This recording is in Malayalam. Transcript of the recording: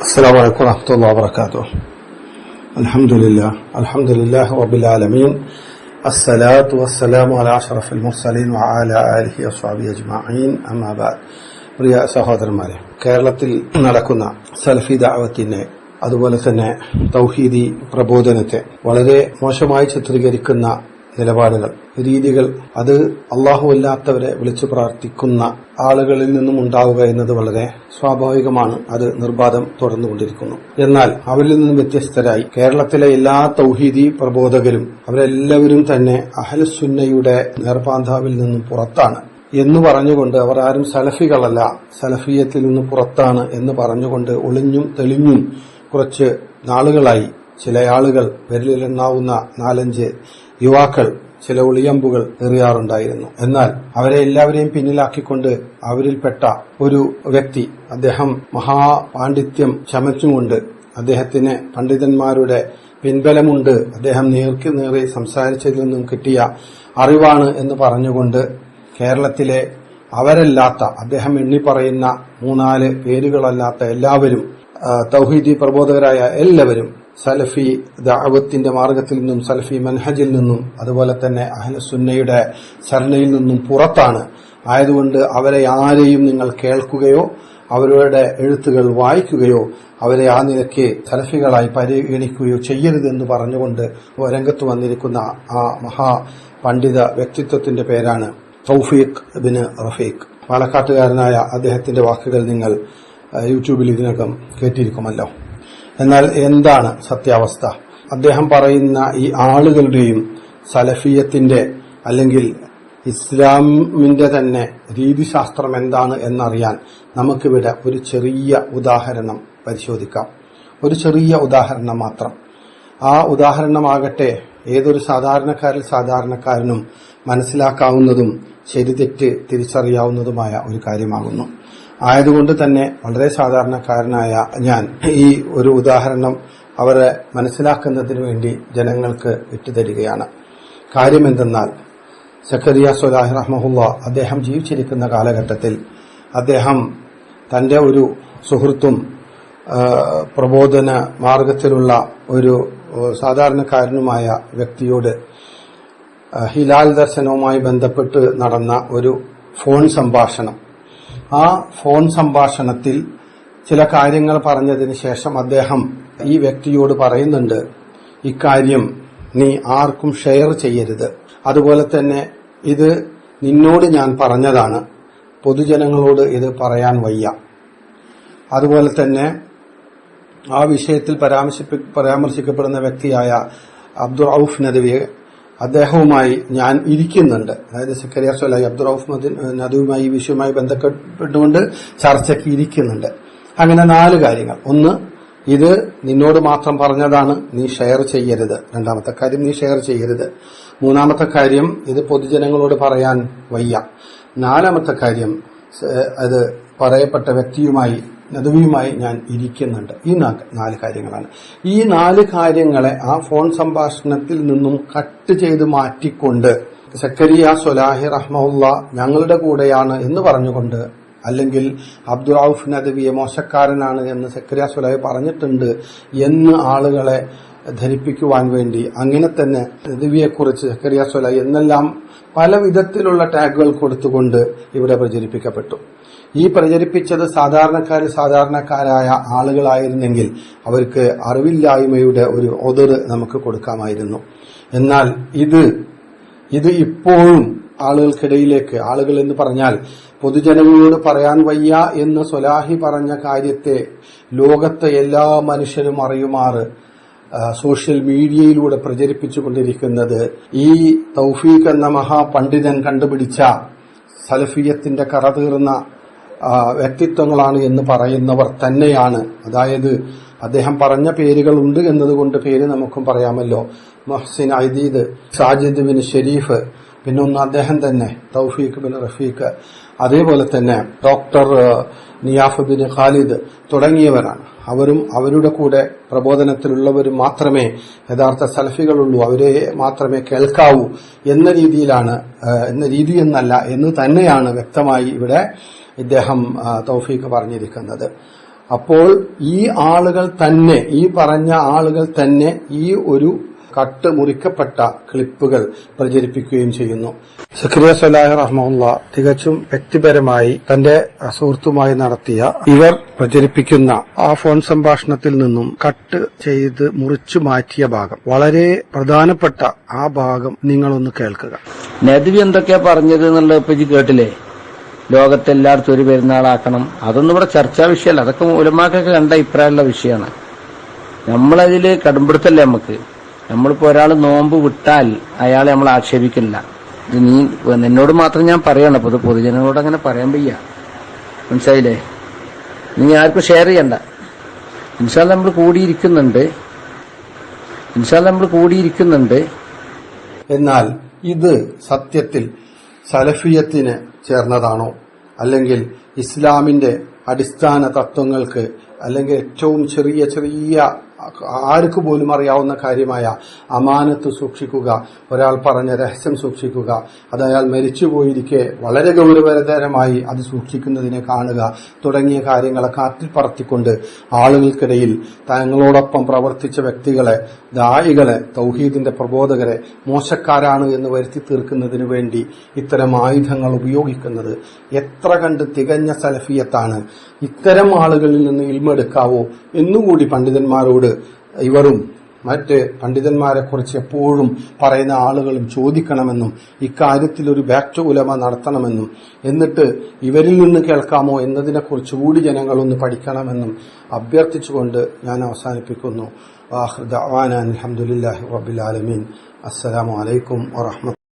السلام عليكم ورحمة الله وبركاته الحمد لله الحمد لله رب العالمين الصلاة والسلام على أشرف المرسلين وعلى آله وصحبه أجمعين أما بعد പ്രിയ സഹോദരന്മാരെ കേരളത്തിൽ നടക്കുന്ന സലഫി ദാവത്തിനെ അതുപോലെ തന്നെ തൗഹീദി പ്രബോധനത്തെ വളരെ മോശമായി ചിത്രീകരിക്കുന്ന നിലപാടുകൾ രീതികൾ. അത് അല്ലാഹുവല്ലാത്തവരെ വിളിച്ചു പ്രാർത്ഥിക്കുന്ന ആളുകളിൽ നിന്നും ഉണ്ടാവുക എന്നത് വളരെ സ്വാഭാവികമാണ്. അത് നിർബാധം തുടർന്നുകൊണ്ടിരിക്കുന്നു. എന്നാൽ അവരിൽ നിന്നും വ്യത്യസ്തരായി കേരളത്തിലെ എല്ലാ തൗഹീദി പ്രബോധകരും അവരെല്ലാവരും തന്നെ അഹലസുന്നയുടെ നേർപാന്താവിൽ നിന്നും പുറത്താണ് എന്ന് പറഞ്ഞുകൊണ്ട് അവർ ആരും സലഫികളല്ല സലഫിയത്തിൽ നിന്ന് പുറത്താണ് എന്ന് പറഞ്ഞുകൊണ്ട് ഒളിഞ്ഞും തെളിഞ്ഞും കുറച്ച് നാളുകളായി ചില ആളുകൾ വിരലിലെണ്ണാവുന്ന നാലഞ്ച് യുവാക്കൾ ചില ഒളിയമ്പുകൾ എറിയാറുണ്ടായിരുന്നു. എന്നാൽ അവരെ എല്ലാവരെയും പിന്നിലാക്കിക്കൊണ്ട് അവരിൽപ്പെട്ട ഒരു വ്യക്തി അദ്ദേഹം മഹാപാണ്ഡിത്യം ചമച്ചുകൊണ്ട് അദ്ദേഹത്തിന് പണ്ഡിതന്മാരുടെ പിൻബലമുണ്ട്. അദ്ദേഹം നേർക്ക് നേറി സംസാരിച്ചതിൽ നിന്നും കിട്ടിയ അറിവാണ് എന്ന് പറഞ്ഞുകൊണ്ട് കേരളത്തിലെ അവരല്ലാത്ത അദ്ദേഹം എണ്ണി പറയുന്ന മൂന്നാൽ പേരുകളല്ലാത്ത എല്ലാവരും തൗഹീദി പ്രബോധകരായ എല്ലാവരും സലഫി ദാവത്തിന്റെ മാർഗത്തിൽ നിന്നും സലഫി മൻഹജിൽ നിന്നും അതുപോലെ തന്നെ അഹ്ലസുന്നയുടെ സരണയിൽ നിന്നും പുറത്താണ്. ആയതുകൊണ്ട് അവരെ ആരെയും നിങ്ങൾ കേൾക്കുകയോ അവരുടെ എഴുത്തുകൾ വായിക്കുകയോ അവരെ ആ നിലയ്ക്ക് സലഫികളായി പരിഗണിക്കുകയോ ചെയ്യരുതെന്ന് പറഞ്ഞുകൊണ്ട് രംഗത്ത് വന്നിരിക്കുന്ന ആ മഹാ പണ്ഡിത വ്യക്തിത്വത്തിന്റെ പേരാണ് തൗഫീഖ് ബിന് റഫീഖ്. പാലക്കാട്ടുകാരനായ അദ്ദേഹത്തിന്റെ വാക്കുകൾ നിങ്ങൾ യൂട്യൂബിൽ ഇതിനകം കേട്ടിരിക്കുമല്ലോ. എന്നാൽ എന്താണ് സത്യാവസ്ഥ? അദ്ദേഹം പറയുന്ന ഈ ആളുകളുടെയും സലഫിയത്തിന്റെ അല്ലെങ്കിൽ ഇസ്ലാമിന്റെ തന്നെ രീതിശാസ്ത്രം എന്താണ് എന്നറിയാൻ നമുക്കിവിടെ ഒരു ചെറിയ ഉദാഹരണം പരിശോധിക്കാം. ഒരു ചെറിയ ഉദാഹരണം മാത്രം. ആ ഉദാഹരണമാകട്ടെ ഏതൊരു സാധാരണക്കാരിൽ സാധാരണക്കാരനും മനസ്സിലാക്കാവുന്നതും ശരി തെറ്റ് തിരിച്ചറിയാവുന്നതുമായ ഒരു കാര്യമാകുന്നു. ആയതുകൊണ്ട് തന്നെ വളരെ സാധാരണക്കാരനായ ഞാൻ ഈ ഒരു ഉദാഹരണം അവരെ മനസ്സിലാക്കുന്നതിന് വേണ്ടി ജനങ്ങൾക്ക് ഇട്ടുതരികയാണ് കാര്യമെന്തെന്നാൽ സഖറിയ സുലാഹി റഹ്മുള്ള അദ്ദേഹം ജീവിച്ചിരിക്കുന്ന കാലഘട്ടത്തിൽ അദ്ദേഹം തന്റെ ഒരു സുഹൃത്തും പ്രബോധന മാർഗത്തിലുള്ള ഒരു സാധാരണക്കാരനുമായ വ്യക്തിയോട് ഹിലാൽ ദർശനവുമായി ബന്ധപ്പെട്ട് നടന്ന ഒരു ഫോൺ സംഭാഷണം. ആ ഫോൺ സംഭാഷണത്തിൽ ചില കാര്യങ്ങൾ പറഞ്ഞതിന് ശേഷം അദ്ദേഹം ഈ വ്യക്തിയോട് പറയുന്നുണ്ട് ഇക്കാര്യം നീ ആർക്കും ഷെയർ ചെയ്യരുത്. അതുപോലെ തന്നെ ഇത് നിന്നോട് ഞാൻ പറഞ്ഞതാണ്. പൊതുജനങ്ങളോട് ഇത് പറയാൻ വയ്യ. അതുപോലെ തന്നെ ആ വിഷയത്തിൽ പരാമർശിക്കപ്പെടുന്ന വ്യക്തിയായ അബ്ദുൾ ഔഫ് നദവിയെ അദ്ദേഹവുമായി ഞാൻ ഇരിക്കുന്നുണ്ട്. അതായത് സക്കറിയ സൊലായി അബ്ദുൾ റൌഫ് മദി- നദുവുമായി ഈ വിഷയവുമായി ബന്ധപ്പെട്ടുകൊണ്ട് ചർച്ചയ്ക്ക് ഇരിക്കുന്നുണ്ട്. അങ്ങനെ നാല് കാര്യങ്ങൾ. ഒന്ന് ഇത് നിന്നോട് മാത്രം പറഞ്ഞതാണ് നീ ഷെയർ ചെയ്യരുത്. രണ്ടാമത്തെ കാര്യം നീ ഷെയർ ചെയ്യരുത്. മൂന്നാമത്തെ കാര്യം ഇത് പൊതുജനങ്ങളോട് പറയാൻ വയ്യ. നാലാമത്തെ കാര്യം അത് പറയപ്പെട്ട വ്യക്തിയുമായി നദുവിയുമായി ഞാൻ ഇരിക്കുന്നുണ്ട്. ഈ നാല് കാര്യങ്ങളാണ്. ഈ നാല് കാര്യങ്ങളെ ആ ഫോൺ സംഭാഷണത്തിൽ നിന്നും കട്ട് ചെയ്ത് മാറ്റിക്കൊണ്ട് സക്കരിയ സൊലാഹി റഹ്മുള്ള ഞങ്ങളുടെ കൂടെയാണ് എന്ന് പറഞ്ഞുകൊണ്ട് അല്ലെങ്കിൽ അബ്ദുൾ റൌഫ് നദവിയെ മോശക്കാരനാണ് എന്ന് സക്കരിയ സൊലാഹി പറഞ്ഞിട്ടുണ്ട് എന്ന് ആളുകളെ ധരിപ്പിക്കുവാൻ വേണ്ടി. അങ്ങനെ തന്നെ നദവിയെക്കുറിച്ച് സക്കരിയ സൊലാഹി എന്നെല്ലാം പല വിധത്തിലുള്ള ടാഗുകൾ കൊടുത്തുകൊണ്ട് ഇവിടെ പ്രചരിപ്പിക്കപ്പെട്ടു. ഈ പ്രചരിപ്പിച്ചത് സാധാരണക്കാർ സാധാരണക്കാരായ ആളുകളായിരുന്നെങ്കിൽ അവർക്ക് അറിവില്ലായ്മയുടെ ഒരു ഒതിർ നമുക്ക് കൊടുക്കാമായിരുന്നു. എന്നാൽ ഇത് ഇത് ഇപ്പോഴും ആളുകൾക്കിടയിലേക്ക് ആളുകൾ എന്ന് പറഞ്ഞാൽ പൊതുജനങ്ങളോട് പറയാൻ വയ്യ എന്ന് സ്വലാഹി പറഞ്ഞ കാര്യത്തെ ലോകത്തെ എല്ലാ മനുഷ്യരും അറിയുമാറ് സോഷ്യൽ മീഡിയയിലൂടെ പ്രചരിപ്പിച്ചുകൊണ്ടിരിക്കുന്നത് ഈ തൗഫീഖ് എന്ന മഹാപണ്ഡിതൻ കണ്ടുപിടിച്ച സലഫിയത്തിന്റെ കറതീർന്ന ആ, വ്യക്തിത്വങ്ങളാണ് എന്ന് പറയുന്നവർ തന്നെയാണ്. അതായത് അദ്ദേഹം പറഞ്ഞ പേരുകളുണ്ട് എന്നതുകൊണ്ട് പേര് നമുക്കും പറയാമല്ലോ. മൊഹസിൻ ഐദീദ് സാജിദ് ബിൻ ഷെരീഫ് പിന്നൊന്ന് അദ്ദേഹം തന്നെ തൗഫീഖ് ബിൻ റഫീഖ്. അതേപോലെ തന്നെ ഡോക്ടർ നിയാഫുദ്ദീൻ ഖാലിദ് തുടങ്ങിയവരാണ്. അവരും അവരുടെ കൂടെ പ്രബോധനത്തിലുള്ളവരും മാത്രമേ യഥാർത്ഥ സൽഫികളുള്ളൂ. അവരെ മാത്രമേ കേൾക്കാവൂ എന്ന രീതിയിലാണ് എന്ന രീതി എന്നല്ല എന്ന് തന്നെയാണ് വ്യക്തമായി ഇവിടെ ഇദ്ദേഹം തൗഫീഖ് പറഞ്ഞിരിക്കുന്നത്. അപ്പോൾ ഈ ആളുകൾ തന്നെ ഈ പറഞ്ഞ ആളുകൾ തന്നെ ഈ ഒരു കട്ട് മുറിക്കപ്പെട്ട ക്ലിപ്പുകൾ പ്രചരിപ്പിക്കുകയും ചെയ്യുന്നു. സക്രിയ സലാഹ് റഹ്മുല്ല തികച്ചും വ്യക്തിപരമായി തന്റെ സുഹൃത്തുമായി നടത്തിയ ഇവർ പ്രചരിപ്പിക്കുന്ന ആ ഫോൺ സംഭാഷണത്തിൽ നിന്നും കട്ട് ചെയ്ത് മുറിച്ചു മാറ്റിയ ഭാഗം. വളരെ പ്രധാനപ്പെട്ട ആ ഭാഗം നിങ്ങളൊന്ന് കേൾക്കുക. നദവി എന്തൊക്കെയാ പറഞ്ഞത് എന്നുള്ളത് ഇപ്പൊ കേട്ടില്ലേ? ലോകത്തെല്ലായിടത്തും ഒരു പെരുന്നാളാക്കണം. അതൊന്നും ഇവിടെ ചർച്ചാ വിഷയമല്ല. അതൊക്കെ മൂലമാക്കൊക്കെ കണ്ട അഭിപ്രായമുള്ള വിഷയമാണ്. നമ്മളതിൽ കടുംപിടുത്തല്ലേ നമുക്ക് നമ്മളിപ്പോ ഒരാൾ നോമ്പ് വിട്ടാൽ അയാളെ നമ്മൾ ആക്ഷേപിക്കില്ല. ഇത് നീ നിന്നോട് മാത്രം ഞാൻ പറയണം. പൊതു പൊതുജനങ്ങളോട് അങ്ങനെ പറയാൻ വയ്യ. മനസ്സിലായില്ലേ? നീ ആർക്കും ഷെയർ ചെയ്യണ്ട. ഇൻഷാൽ നമ്മൾ കൂടിയിരിക്കുന്നുണ്ട്. ഇൻഷാൽ നമ്മൾ കൂടിയിരിക്കുന്നുണ്ട്. എന്നാൽ ഇത് സത്യത്തിൽ സലഫിയത്തിന് ചേർന്നതാണോ? അല്ലെങ്കിൽ ഇസ്ലാമിന്റെ അടിസ്ഥാന തത്വങ്ങൾക്ക് അല്ലെങ്കിൽ ഏറ്റവും ചെറിയ ചെറിയ ആർക്ക് പോലും അറിയാവുന്ന കാര്യമായ അമാനത്ത് സൂക്ഷിക്കുക ഒരാൾ പറഞ്ഞ രഹസ്യം സൂക്ഷിക്കുക അത് അയാൾ മരിച്ചുപോയിരിക്കെ വളരെ ഗൗരവതരമായി അത് സൂക്ഷിക്കുന്നതിനെ കാണുക തുടങ്ങിയ കാര്യങ്ങളെ കാറ്റിൽ പറത്തിക്കൊണ്ട് ആളുകൾക്കിടയിൽ തങ്ങളോടൊപ്പം പ്രവർത്തിച്ച വ്യക്തികളെ ദായികളെ തൗഹീദിന്റെ പ്രബോധകരെ മോശക്കാരാണ് എന്ന് വരുത്തി തീർക്കുന്നതിനു വേണ്ടി ഇത്തരം ആയുധങ്ങൾ ഉപയോഗിക്കുന്നത് എത്ര കണ്ട് തികഞ്ഞ സലഫിയത്താണ്. ഇത്തരം ആളുകളിൽ നിന്ന് ഇൽമെടുക്കാവോ എന്നുകൂടി പണ്ഡിതന്മാരോട് ഇവരും മറ്റ് പണ്ഡിതന്മാരെ കുറിച്ച് എപ്പോഴും പറയുന്ന ആളുകളും ചോദിക്കണമെന്നും ഇക്കാര്യത്തിൽ ഒരു ടു ഉലമ നടത്തണമെന്നും എന്നിട്ട് ഇവരിൽ നിന്ന് കേൾക്കാമോ എന്നതിനെക്കുറിച്ച് കൂടി ജനങ്ങളൊന്ന് പഠിക്കണമെന്നും അഭ്യർത്ഥിച്ചുകൊണ്ട് ഞാൻ അവസാനിപ്പിക്കുന്നു. അലഹമുല്ലാഹി റബിലാലമീൻ അസ്സലാമു അലൈക്കും വറഹ്മത്തുള്ളാഹി